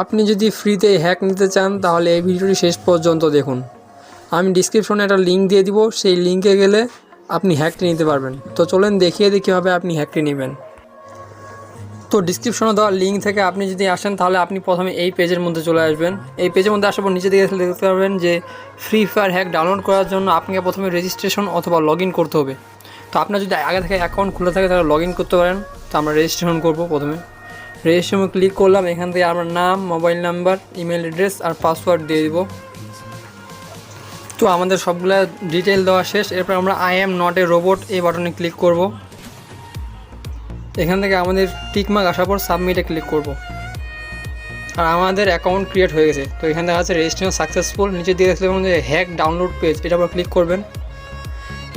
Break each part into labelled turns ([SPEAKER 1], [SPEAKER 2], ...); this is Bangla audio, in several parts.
[SPEAKER 1] আপনি যদি ফ্রিতে হ্যাক নিতে চান, তাহলে এই ভিডিওটি শেষ পর্যন্ত দেখুন। আমি ডিসক্রিপশনে একটা লিঙ্ক দিয়ে দিব, সেই লিঙ্কে গেলে আপনি হ্যাকটি নিতে পারবেন। তো চলেন দেখিয়ে দিই কীভাবে আপনি হ্যাকটি নেবেন। তো ডিসক্রিপশনে দেওয়া লিঙ্ক থেকে আপনি যদি আসেন, তাহলে আপনি প্রথমে এই পেজের মধ্যে চলে আসবেন। এই পেজের মধ্যে আসার পর নিচে দিকে দেখতে পারবেন যে ফ্রি ফায়ার হ্যাক ডাউনলোড করার জন্য আপনাকে প্রথমে রেজিস্ট্রেশন অথবা লগ করতে হবে। তো আপনার যদি আগে থেকে অ্যাকাউন্ট খুলে থাকে, তাহলে লগ করতে পারেন। তো আমরা রেজিস্ট্রেশন করব প্রথমে। রেজিস্ট্রেশনে ক্লিক করলাম, এখান থেকে আমার নাম মোবাইল নাম্বার ইমেল অ্যাড্রেস আর পাসওয়ার্ড দিয়ে দিব। তো আমাদের সবগুলা ডিটেল দেওয়া শেষ। এরপর আমরা I am not a robot এই বাটনে ক্লিক করব। এখান থেকে আমাদের টিকমার্ক আসার পর সাবমিটে ক্লিক করব। আর আমাদের অ্যাকাউন্ট ক্রিয়েট হয়ে গেছে। তো এখান থেকে আছে রেজিস্ট্রেশন সাকসেসফুল নিচে দিয়ে দেখতে পাবেন যে হ্যাক ডাউনলোড পেজ এটার উপর ক্লিক করবেন।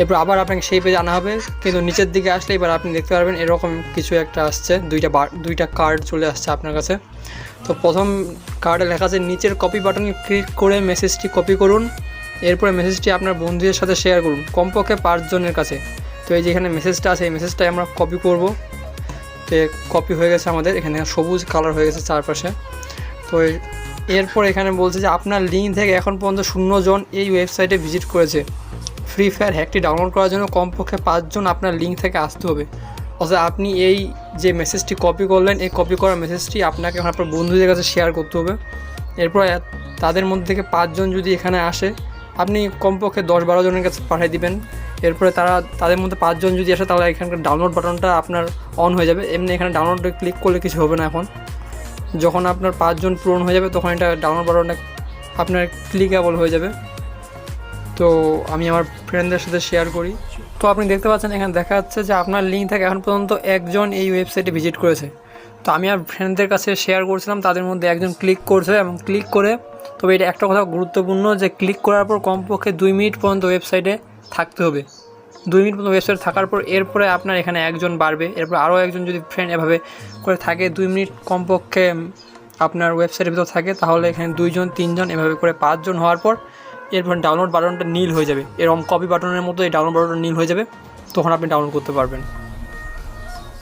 [SPEAKER 1] এরপর আবার আপনাকে সেই পেজ আনা হবে। কিন্তু নিচের দিকে আসলে এবার আপনি দেখতে পারবেন এরকম কিছু একটা আসছে। দুইটা দুইটা কার্ড চলে আসছে আপনার কাছে। তো প্রথম কার্ডে লেখা আছে, নিচের কপি বাটনে ক্লিক করে মেসেজটি কপি করুন। এরপরে মেসেজটি আপনার বন্ধুদের সাথে শেয়ার করুন, কমপক্ষে পাঁচজনের কাছে। তো এই যে এখানে মেসেজটা আছে, এই মেসেজটাই আমরা কপি করব। তো কপি হয়ে গেছে আমাদের, এখানে সবুজ কালার হয়ে গেছে চারপাশে। তো এরপর এখানে বলছে যে, আপনার লিঙ্ক থেকে এখন পর্যন্ত শূন্য জন এই ওয়েবসাইটে ভিজিট করেছে। ফ্রি ফায়ার হ্যাকটি ডাউনলোড করার জন্য কমপক্ষে পাঁচজন আপনার লিঙ্ক থেকে আসতে হবে। অর্থাৎ আপনি এই যে মেসেজটি কপি করলেন, এই কপি করা মেসেজটি আপনাকে আপনার বন্ধুদের কাছে শেয়ার করতে হবে। এরপর তাদের মধ্যে থেকে পাঁচজন যদি এখানে আসে, আপনি কমপক্ষে দশ বারো জনের কাছে পাঠিয়ে দিবেন। এরপরে তারা, তাদের মধ্যে পাঁচজন যদি আসে, তাহলে এখানকার ডাউনলোড বাটনটা আপনার অন হয়ে যাবে। এমনি এখানে ডাউনলোডে ক্লিক করলে কিছু হবে না এখন। যখন আপনার পাঁচজন পূরণ হয়ে যাবে, তখন এটা ডাউনলোড বাটনটা আপনার ক্লিকেবল হয়ে যাবে। তো আমি আমার ফ্রেন্ডদের সাথে শেয়ার করি। তো আপনি দেখতে পাচ্ছেন, এখানে দেখা যাচ্ছে যে আপনার লিঙ্ক থেকে এখন পর্যন্ত একজন এই ওয়েবসাইটে ভিজিট করেছে। তো আমি আর ফ্রেন্ডদের কাছে শেয়ার করছিলাম, তাদের মধ্যে একজন ক্লিক করছে এবং ক্লিক করে, তবে এটা একটা কথা গুরুত্বপূর্ণ যে ক্লিক করার পর কমপক্ষে দুই মিনিট পর্যন্ত ওয়েবসাইটে থাকতে হবে। দুই মিনিট পর্যন্ত ওয়েবসাইট থাকার পর এরপরে আপনার এখানে একজন বাড়বে, এরপর আরও একজন যদি ফ্রেন্ড এভাবে করে থাকে, দুই মিনিট কমপক্ষে আপনার ওয়েবসাইটের ভিতর থাকে, তাহলে এখানে দুইজন, তিনজন এভাবে করে পাঁচজন হওয়ার পর এরপর ডাউনলোড বাটনটা নীল হয়ে যাবে। এরকম কপি বাটনের মতো এই ডাউনলোড বাটনটা নীল হয়ে যাবে। তখন আপনি ডাউনলোড করতে পারবেন।